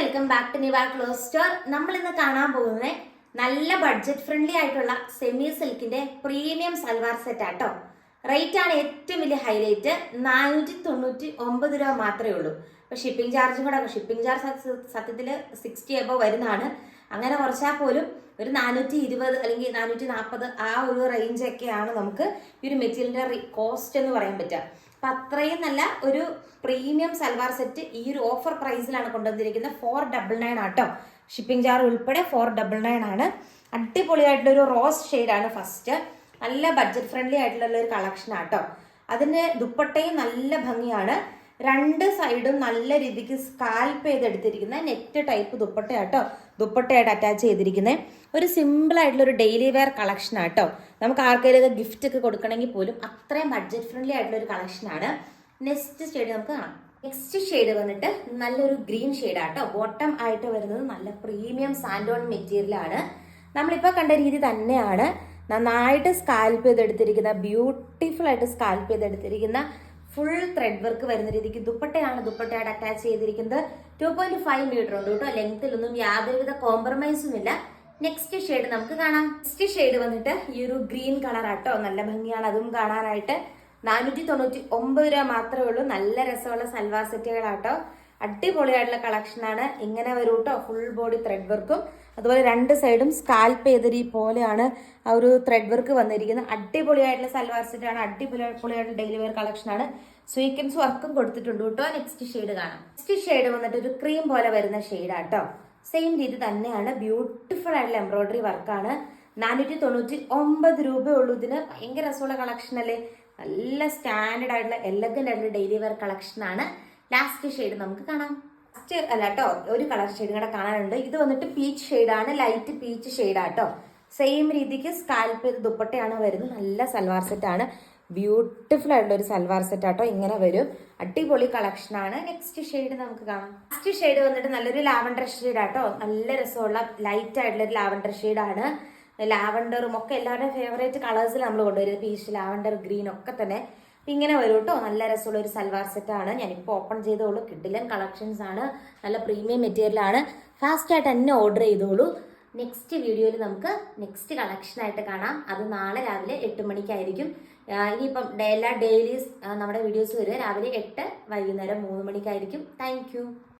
Welcome back to Niva clothes store. നമ്മൾ ഇന്ന് കാണാൻ പോകുന്നത് നല്ല ബഡ്ജറ്റ് ഫ്രണ്ട്ലി ആയിട്ടുള്ള സെമി സിൽക്കിന്റെ പ്രീമിയം സൽവാർ സെറ്റ് ആട്ടോ. റേറ്റ് ആണ് ഏറ്റവും വലിയ ഹൈലൈറ്റ് നാനൂറ്റി തൊണ്ണൂറ്റി ഒമ്പത് രൂപ മാത്രമേ ഉള്ളൂ. ഇപ്പൊ ഷിപ്പിംഗ് ചാർജും കൂടെ ഷിപ്പിംഗ് ചാർജ് സത്യത്തിൽ സിക്സ്റ്റി എബോ വരുന്നതാണ്. അങ്ങനെ കുറച്ചാൽ പോലും ഒരു നാനൂറ്റി ഇരുപത് അല്ലെങ്കിൽ നാനൂറ്റി നാൽപ്പത് ആ ഒരു റേഞ്ച് ഒക്കെയാണ് നമുക്ക് ഈ ഒരു മെറ്റീരിയലിന്റെ കോസ്റ്റ് എന്ന് പറയാൻ പറ്റുക. അപ്പൊ അത്രയും നല്ല ഒരു പ്രീമിയം സൽവാർ സെറ്റ് ഈ ഒരു ഓഫർ പ്രൈസിലാണ് കൊണ്ടുവന്നിരിക്കുന്നത്. ഫോർ ഡബിൾ നയൻ ആട്ടോ. ഷിപ്പിംഗ് ചാർജ് ഉൾപ്പെടെ ഫോർ ഡബിൾ നയൻ ആണ്. അടിപൊളിയായിട്ടുള്ള ഒരു റോസ് ഷെയ്ഡാണ് ഫസ്റ്റ് നല്ല ബഡ്ജറ്റ് ഫ്രണ്ട്ലി ആയിട്ടുള്ള ഒരു കളക്ഷൻ ആട്ടോ. അതിന് ദുപ്പട്ടയും നല്ല ഭംഗിയാണ്. രണ്ട് സൈഡും നല്ല രീതിക്ക് സ്കാൽപ്പ് ചെയ്തെടുത്തിരിക്കുന്ന നെറ്റ് ടൈപ്പ് ദുപ്പട്ടയാട്ടോ. ദുപ്പട്ടയായിട്ട് അറ്റാച്ച് ചെയ്തിരിക്കുന്നത് ഒരു സിമ്പിൾ ആയിട്ടുള്ള ഒരു ഡെയിലി വെയർ കളക്ഷൻ ആട്ടോ. നമുക്ക് ആർക്കെങ്കിലും ഗിഫ്റ്റ് ഒക്കെ കൊടുക്കണമെങ്കിൽ പോലും അത്രയും ബഡ്ജറ്റ് ഫ്രണ്ട്ലി ആയിട്ടുള്ള ഒരു കളക്ഷനാണ് നെക്സ്റ്റ് ഷെയ്ഡ് നമുക്ക് കാണാം. നെക്സ്റ്റ് ഷെയ്ഡ് വന്നിട്ട് നല്ലൊരു ഗ്രീൻ ഷെയ്ഡ് ആട്ടോ. ബോട്ടം ആയിട്ട് വരുന്നത് നല്ല പ്രീമിയം സാൻഡോൺ മെറ്റീരിയൽ ആണ്. നമ്മളിപ്പോൾ കണ്ട രീതി തന്നെയാണ്. നന്നായിട്ട് സ്കാൽപ്പ് ചെയ്തെടുത്തിരിക്കുന്ന ബ്യൂട്ടിഫുൾ ആയിട്ട് സ്കാൽപ്പ് ചെയ്തെടുത്തിരിക്കുന്ന ഫുൾ ത്രെഡ് വർക്ക് വരുന്ന രീതിക്ക് ദുപ്പട്ടയാണ് ദുപ്പട്ടയായിട്ട് അറ്റാച്ച് ചെയ്തിരിക്കുന്നത്. ടു പോയിന്റ് ഫൈവ് മീറ്റർ ഉണ്ട് കേട്ടോ. ലെങ്ത്തിലൊന്നും യാതൊരുവിധ കോംപ്രമൈസും ഇല്ല. നെക്സ്റ്റ് ഷെയ്ഡ് നമുക്ക് കാണാം. നെക്സ്റ്റ് ഷെയ്ഡ് വന്നിട്ട് ഈ ഒരു ഗ്രീൻ കളർ ആട്ടോ. നല്ല ഭംഗിയാണ്. അതും കാണാനായിട്ട് നാനൂറ്റി തൊണ്ണൂറ്റി ഒമ്പത് രൂപ മാത്രമേ ഉള്ളൂ. നല്ല രസമുള്ള സൽവാർ സെറ്റുകളാട്ടോ. അടിപൊളിയായിട്ടുള്ള കളക്ഷനാണ് ഇങ്ങനെ വരും കേട്ടോ ഫുൾ ബോഡി ത്രെഡ് വർക്കും അതുപോലെ രണ്ട് സൈഡും സ്കാൽപ്പ് ചെയ്തരി പോലെയാണ് ആ ഒരു ത്രെഡ് വർക്ക് വന്നിരിക്കുന്നത്. അടിപൊളിയായിട്ടുള്ള സൽവാർ സെറ്റ് സെറ്റാണ് അടിപൊളിയായിട്ടുള്ള ഡെയിലി വെയർ കളക്ഷനാണ് സ്വീക്കൻസ് വർക്കും കൊടുത്തിട്ടുണ്ട് കേട്ടോ നെക്സ്റ്റ് ഷെയ്ഡ് കാണാം. നെക്സ്റ്റ് ഷെയ്ഡ് വന്നിട്ട് ഒരു ക്രീം പോലെ വരുന്ന ഷെയ്ഡാട്ടോ സെയിം രീതി തന്നെയാണ്. ബ്യൂട്ടിഫുൾ ആയിട്ടുള്ള എംബ്രോയിഡറി വർക്കാണ് നാനൂറ്റി തൊണ്ണൂറ്റി ഒമ്പത് രൂപയുള്ളൂ ഇതിന്. ഭയങ്കര രസമുള്ള കളക്ഷൻ അല്ലേ? നല്ല സ്റ്റാൻഡേർഡ് ആയിട്ടുള്ള എലഗന്റ് ആയിട്ടുള്ള ഡെയിലി വെയർ കളക്ഷനാണ് ആണ്. ലാസ്റ്റ് ഷെയ്ഡ് നമുക്ക് കാണാം. ലാസ്റ്റ് അല്ല കേട്ടോ ഒരു കളർ ഷെയ്ഡ് കൂടെ കാണാനുണ്ട്. ഇത് വന്നിട്ട് പീച്ച് ഷെയ്ഡാണ് ലൈറ്റ് പീച്ച് ഷെയ്ഡാട്ടോ സെയിം രീതിക്ക് സ്കാൽപ്പ് ദുപ്പട്ടയാണ് വരുന്നത്. നല്ല സൽവാർ സെറ്റാണ് ബ്യൂട്ടിഫുൾ ആയിട്ടുള്ള ഒരു സൽവാർ സെറ്റ് ആട്ടോ ഇങ്ങനെ വരും. അടിപൊളി കളക്ഷൻ ആണ്. നെക്സ്റ്റ് ഷെയ്ഡ് നമുക്ക് കാണാം. നെക്സ്റ്റ് ഷെയ്ഡ് വന്നിട്ട് നല്ലൊരു ലാവണ്ടർ ഷെയ്ഡ് ആട്ടോ നല്ല രസമുള്ള ലൈറ്റ് ആയിട്ടുള്ള ഒരു ലാവണ്ടർ ഷെയ്ഡാണ് ലാവണ്ടറും ഒക്കെ എല്ലാവരുടെയും ഫേവറേറ്റ് കളേഴ്സിൽ നമ്മൾ കൊണ്ടുവരുന്നത്. പീച്ച് ലാവണ്ടർ ഗ്രീൻ ഒക്കെ തന്നെ. ഇങ്ങനെ വരും കേട്ടോ നല്ല രസമുള്ള ഒരു സൽവാർ സെറ്റാണ് ഞാനിപ്പോൾ ഓപ്പൺ ചെയ്തോളൂ. കിഡിലൻ കളക്ഷൻസ് ആണ്. നല്ല പ്രീമിയം മെറ്റീരിയലാണ് ഫാസ്റ്റ് ആയിട്ട് തന്നെ ഓർഡർ ചെയ്തോളൂ. നെക്സ്റ്റ് വീഡിയോയിൽ നമുക്ക് നെക്സ്റ്റ് കളക്ഷൻ ആയിട്ട് കാണാം. അത് നാളെ രാവിലെ എട്ട് മണിക്കായിരിക്കും. ഇനിയിപ്പം എല്ലാ ഡെയിലി നമ്മുടെ വീഡിയോസ് വരിക. രാവിലെ എട്ട് വൈകുന്നേരം മൂന്ന് മണിക്കായിരിക്കും. താങ്ക്